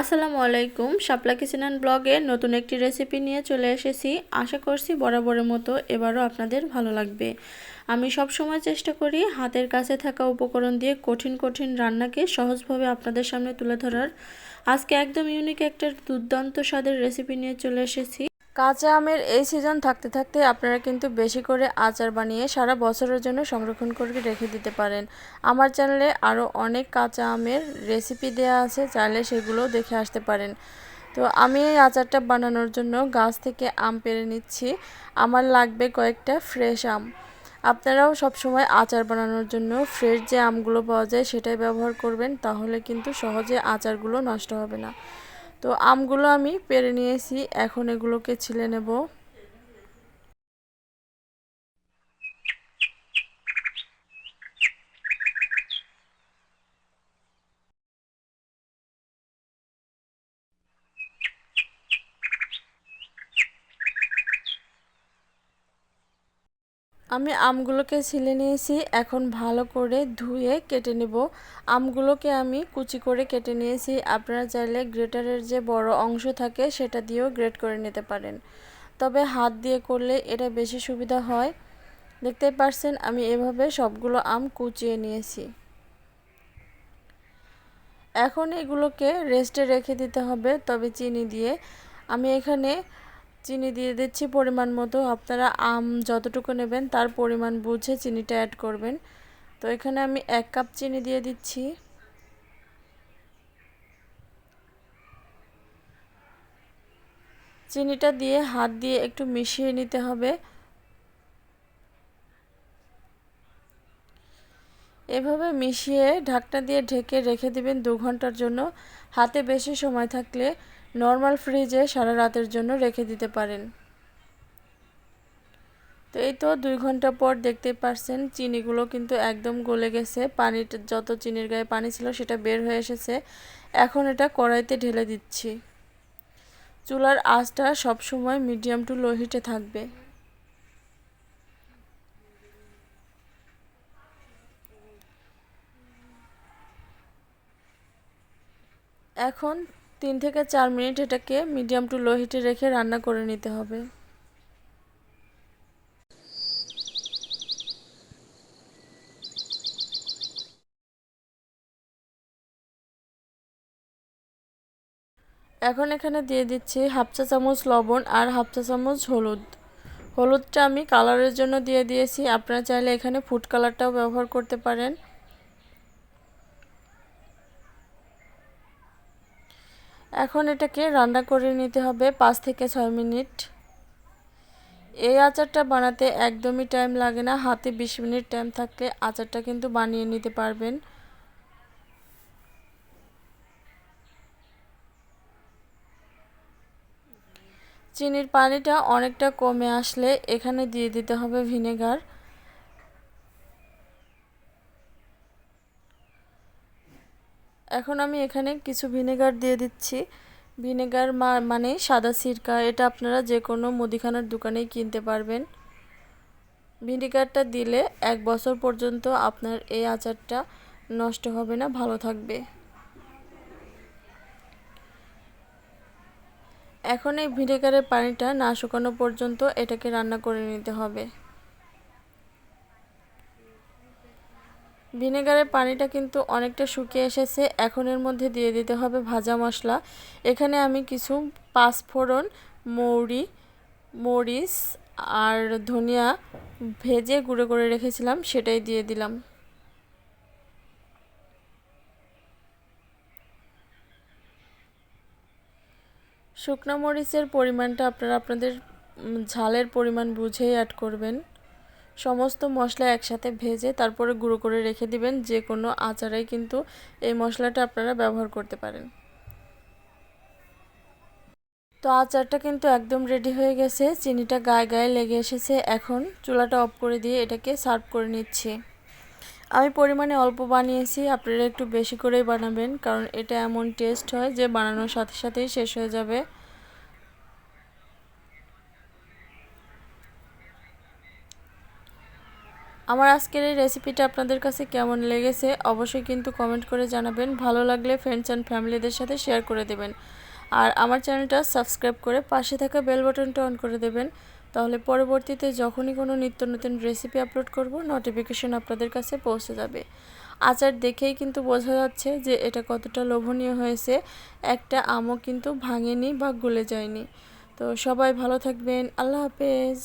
আসসালামু আলাইকুম। শাপলা kitchen and ব্লগে নতুন একটি রেসিপি নিয়ে চলে এসেছি। আশা করছি বরাবরের মতো এবারও আপনাদের ভালো লাগবে। আমি সব সময় চেষ্টা করি হাতের কাছে থাকা উপকরণ দিয়ে কঠিন কঠিন রান্নাকে সহজভাবে আপনাদের সামনে তুলে ধরার। আজকে একদম ইউনিক একটা দুর্দান্ত স্বাদের রেসিপি নিয়ে চলে এসেছি। কাঁচা আমের এই সিজন থাকতে থাকতে আপনারা কিন্তু বেশি করে আচার বানিয়ে সারা বছরের জন্য সংরক্ষণ করে রেখে দিতে পারেন। আমার চ্যানেলে আরও অনেক কাঁচা আমের রেসিপি দেওয়া আছে, চাইলে সেগুলো দেখে আসতে পারেন। তো আমি এই আচারটা বানানোর জন্য গাছ থেকে আম পেরে নিচ্ছি। আমার লাগবে কয়েকটা ফ্রেশ আম। আপনারাও সবসময় আচার বানানোর জন্য ফ্রেশ যে আমগুলো পাওয়া যায় সেটাই ব্যবহার করবেন, তাহলে কিন্তু সহজে আচারগুলো নষ্ট হবে না। তো আমগুলো আমি পেরে নিয়েছি এখন এগুলোকে ছিলে নেব। আমি আমগুলোকে ছিলে নিয়েছি, এখন ভালো করে ধুয়ে কেটে নেব। আমগুলোকে আমি কুচি করে কেটে নিয়েছি। আপনারা চাইলে গ্রেটারের যে বড় অংশ থাকে সেটা দিয়েও গ্রেট করে নিতে পারেন। তবে হাত দিয়ে করলে এটা বেশি সুবিধা হয়। দেখতেই পারছেন, আমি এভাবে সবগুলো আম কুচিয়ে নিয়েছি। এখন এগুলোকে রেস্টে রেখে দিতে হবে, তবে চিনি দিয়ে। আমি এখানে চিনি দিয়ে দিচ্ছি পরিমাণ মতো। আপনারা আম যতটুকু নেবেন তার পরিমাণ বুঝে চিনিটা অ্যাড করবেন। তো এখানে আমি এক কাপ চিনি দিয়ে দিচ্ছি। চিনিটা দিয়ে হাত দিয়ে একটু মিশিয়ে নিতে হবে। এভাবে মিশিয়ে ঢাকনা দিয়ে ঢেকে রেখে দিবেন দু ঘণ্টার জন্য। হাতে বেশি সময় থাকলে নর্মাল ফ্রিজে সারা রাতের জন্য রেখে দিতে পারেন। তো এই তো দুই ঘণ্টা পর দেখতে পারছেন চিনিগুলো কিন্তু একদম গলে গেছে। পানিটা যত চিনির গায়ে পানি ছিল সেটা বের হয়ে এসেছে। এখন এটা কড়াইতে ঢেলে দিচ্ছি। চুলার আঁচটা সবসময় মিডিয়াম টু লো হিটে থাকবে। এখন তিন থেকে চার মিনিট এটাকে মিডিয়াম টু লো হিটে রেখে রান্না করে নিতে হবে। এখন এখানে দিয়ে দিচ্ছি হাফ চা চামচ লবণ আর হাফ চা চামচ হলুদ। হলুদটা আমি কালারের জন্য দিয়ে দিয়েছি। আপনারা চাইলে এখানে ফুড কালারটাও ব্যবহার করতে পারেন। এখন এটাকে রান্না করে নিতে হবে পাঁচ থেকে ছয় মিনিট। এই আচারটা বানাতে একদমই টাইম লাগে না, হাতে বিশ মিনিট টাইম থাকলে আচারটা কিন্তু বানিয়ে নিতে পারবেন। চিনির পানিটা অনেকটা কমে আসলে এখানে দিয়ে দিতে হবে ভিনেগার। এখন আমি এখানে কিছু ভিনেগার দিয়ে দিচ্ছি। ভিনেগার মানে সাদা সিরকা, এটা আপনারা যে কোনো মুদিখানার দোকানেই কিনতে পারবেন। ভিনেগারটা দিলে এক বছর পর্যন্ত আপনার এই আচারটা নষ্ট হবে না, ভালো থাকবে। এখন এই ভিনেগারের পানিটা না শুকানো পর্যন্ত এটাকে রান্না করে নিতে হবে। ভিনেগারের পানিটা কিন্তু অনেকটা শুকিয়ে এসেছে। এখন এর মধ্যে দিয়ে দিতে হবে ভাজা মশলা। এখানে আমি কিছু পাঁচফোড়ন, মৌরি, মরিচ আর ধনিয়া ভেজে গুঁড়ো করে রেখেছিলাম, সেটাই দিয়ে দিলাম। শুকনো মরিচের পরিমাণটা আপনারা আপনাদের ঝালের পরিমাণ বুঝেই অ্যাড করবেন। সমস্ত মশলা একসাথে ভেজে তারপরে গুঁড়ো করে রেখে দিবেন যে কোনো আচারেই কিন্তু এই মশলাটা আপনারা ব্যবহার করতে পারেন। তো আচারটা কিন্তু একদম রেডি হয়ে গেছে, চিনিটা গায়ে গায়ে লেগে এসেছে। এখন চুলাটা অফ করে দিয়ে এটাকে সার্ভ করে নিচ্ছি। আমি পরিমাণে অল্প বানিয়েছি, আপনারা একটু বেশি করেই বানাবেন, কারণ এটা এমন টেস্ট হয় যে বানানোর সাথে সাথেই শেষ হয়ে যাবে। আমার আজকের এই রেসিপিটা আপনাদের কাছে কেমন লেগেছে অবশ্যই কিন্তু কমেন্ট করে জানাবেন। ভালো লাগলে ফ্রেন্ডস অ্যান্ড ফ্যামিলিদের সাথে শেয়ার করে দেবেন। আর আমার চ্যানেলটা সাবস্ক্রাইব করে পাশে থাকা বেল বাটনটা অন করে দেবেন। তাহলে পরবর্তীতে যখনই কোনো নিত্য নতুন রেসিপি আপলোড করব নোটিফিকেশন আপনাদের কাছে পৌঁছে যাবে। আচার দেখেই কিন্তু বোঝা যাচ্ছে যে এটা কতটা লোভনীয় হয়েছে। একটা আমও কিন্তু ভাঙেনি বা গলে যায়নি। তো সবাই ভালো থাকবেন। আল্লাহ হাফেজ।